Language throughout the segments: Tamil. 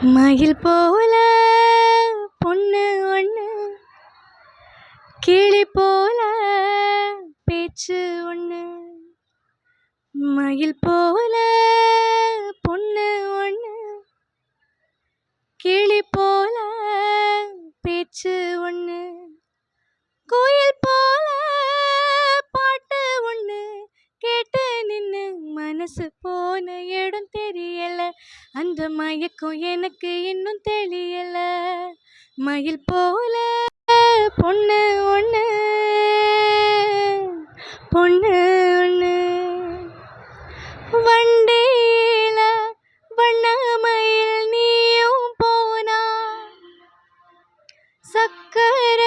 மயில் போல பொண்ணு ஒன்று கிளி போல பேச்சு ஒன்று மயில் போல பொண்ணு ஒன்று கிளி மனசு போன இடம் தெரியல. அந்த மயக்கம் எனக்கு இன்னும் தெரியல மயில் போல பொண்ணு ஒன்று பொண்ணு ஒன்று வண்டியில வண்ணமயில் நீயும் போனா சக்கர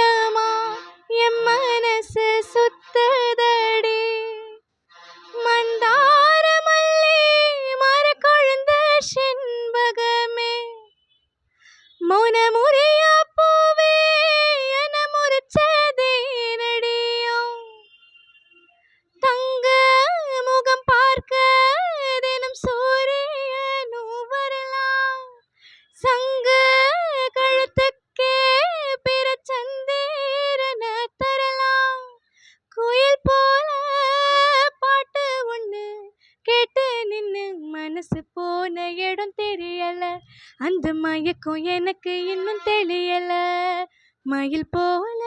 மனசு போன இடம் தெரியல. அந்த மயக்கம் எனக்கு இன்னும் தெரியல மயில் போல